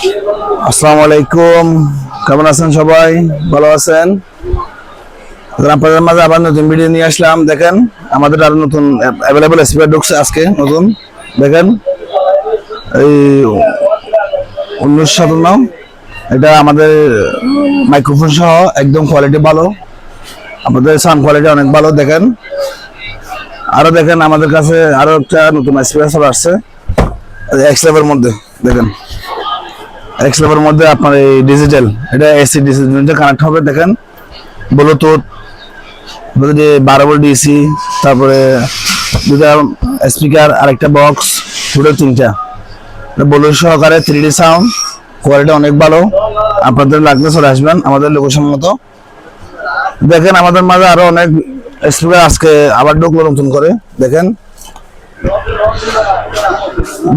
আসসালামু আলাইকুম। কেমন আছেন সবাই? ভালো আছেন? আপনাদের মাঝে আবার নতুন ভিডিও নিয়ে আসলাম। দেখেন, আমাদের আরও নতুন অ্যাভেলেবল স্পিকার ঢুকছে আজকে নতুন। দেখেন, এই উনিশ সাতান্ন এটা আমাদের মাইক্রোফোন সহ একদম কোয়ালিটি ভালো। আমাদের সাউন্ড কোয়ালিটি অনেক ভালো, দেখেন। আরও দেখেন, আমাদের কাছে আরও একটা নতুন স্পিকার আসছে লেভের মধ্যে, দেখেন। এক্স লেভের মধ্যে আপনার এই ডিজিটাল এটা এসি ডিজিটাল কানেক্ট হবে, দেখেন। ব্লুটুথ যে বারো ভোল্ট ডিসি তারপরে দুটা স্পিকার আরেকটা বক্স দুটো তিনটা। ব্লুটুথ সহকারে থ্রি ডি সাউন্ড কোয়ালিটি অনেক ভালো। আপনাদের লাগলে চলে আসবেন আমাদের লোকেশন মতো। দেখেন আমাদের মাঝে আরও অনেক স্পিকার আজকে আবার ঢুকলো নতুন করে, দেখেন।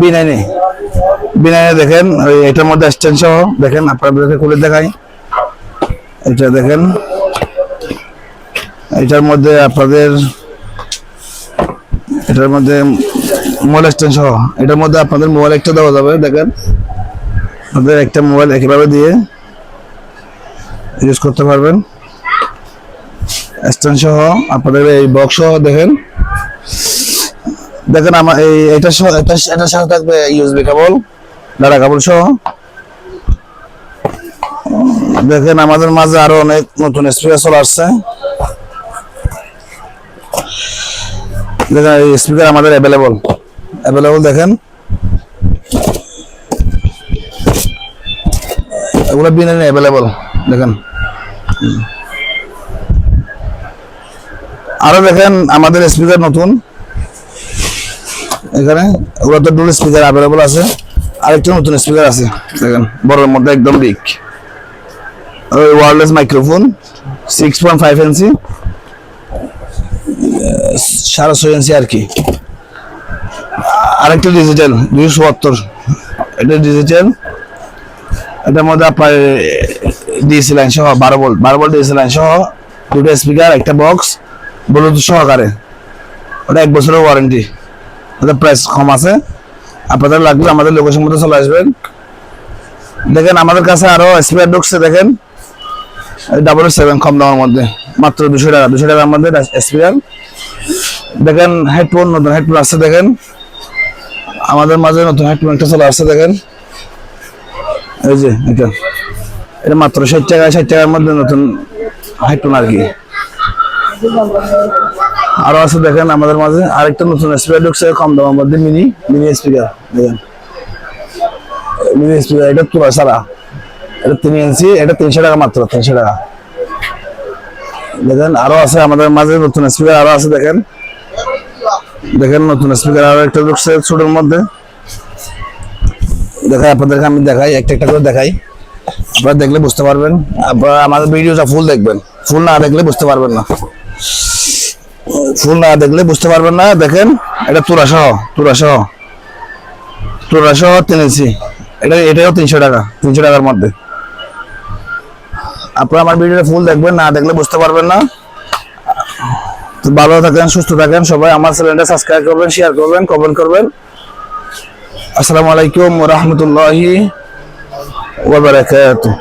বিনাইনে। বিনাইনি দেখেন, ওই এটার মধ্যে স্ট্যান্ড সহ। দেখেন, আপনাদেরকে খুলে দেখাই। এটা দেখেন। এটার মধ্যে আপনাদের, এটার মধ্যে মোবাইল স্ট্যান্ড সহ। এটার মধ্যে আপনাদের মোবাইল একটা দেওয়া যাবে, দেখেন। আপনাদের একটা মোবাইল একইভাবে দিয়ে ইউজ করতে পারবেন। স্ট্যান্ড সহ, আপনাদের এই বক্স সহ দেখেন। দেখেন আমার এই এটা সহ এটা এটার সাথে থাকবে ইউএসবি কেবল ডাটা কেবল সহ। দেখেন আমাদের মাঝে আরও অনেক নতুন স্পিকার চলে আসছে। দেখেন স্পিকার আমাদের অ্যাভেলেবল অ্যাভেলেবল দেখেন। এগুলো বিনা অ্যাভেলেবল দেখেন। আরও দেখেন আমাদের স্পিকার নতুন। এখানে ওগুলো তো ডুল স্পিকার অ্যাভেলেবল আছে। আরেকটা নতুন স্পিকার আছে, দেখেন, বড়ের মধ্যে একদম বিগ ওই wireless microphone six point five inch সাড়ে ছয় ইঞ্চি আর কি। আরেকটা ডিজিটাল দুইশো চুয়াত্তর এটা ডিজিটাল এটার মধ্যে আপনার ডিএসি লাইন সহ, বারো ভোল্ট বারো ভোল্ট ডিএসি লাইন সহ, দুটো স্পিকার একটা বক্স ব্লুটুথ সহকারে। ওটা এক বছরের ওয়ারেন্টি ওদের প্রাইস কম আছে। আপনাদের লাগলে আমাদের লোকেশন মধ্যে চলে আসবেন। দেখেন, আমাদের কাছে আরও স্পিকার ঢুকছে, দেখেন। ডাবল সেভেন কম দামের মধ্যে, মাত্র দুশো টাকা, দুশো টাকার মধ্যে স্পিকার দেখেন হেডফোন নতুন হেডফোন আসছে, দেখেন। আমাদের মাঝে নতুন হেডফোন একটা চলে আসছে, দেখেন। এই যে, এটা। এটা মাত্র ষাট টাকা, ষাট টাকার মধ্যে নতুন হেডফোন আর কি। আরও আছে দেখেন আমাদের মাঝে আরেকটা নতুন স্পিকার ঢুকছে, কম দামের মধ্যে মিনি মিনি স্পিকার, দেখেন। মিনি স্পিকার, এটা তুলা সারা এটা তিন ইঞ্চি, এটা তিনশো টাকা মাত্র, তিনশো টাকা। দেখেন, আরও আছে আমাদের মাঝে নতুন স্পিকার, আরও আছে দেখেন। দেখেন, নতুন স্পিকার আরও একটা ঢুকছে ছোটোর মধ্যে। দেখাই, আপনাদেরকে আমি দেখাই, একটা একটা করে দেখাই। আপনারা দেখলে বুঝতে পারবেন। আপনারা আমাদের ভিডিওটা ফুল দেখবেন। ফুল না দেখলে বুঝতে পারবেন না। ফুল না দেখলে বুঝতে পারবেন না। দেখেন, এটা তুরা সহ তুরা সহ তুরা সহ তিন ইঞ্চি। এটা, এটাও তিনশো টাকা, তিনশো টাকার মধ্যে। আপনারা আমার ভিডিওটা ফুল দেখবেন, না দেখলে বুঝতে পারবেন না। তো ভালো থাকেন, সুস্থ থাকেন, সবাই আমার চ্যানেলটা সাবস্ক্রাইব করবেন শেয়ার করবেন কমেন্ট করবেন। আসসালামু আলাইকুম রাহমাতুল্লাহি ওয়া বারাকাতুহু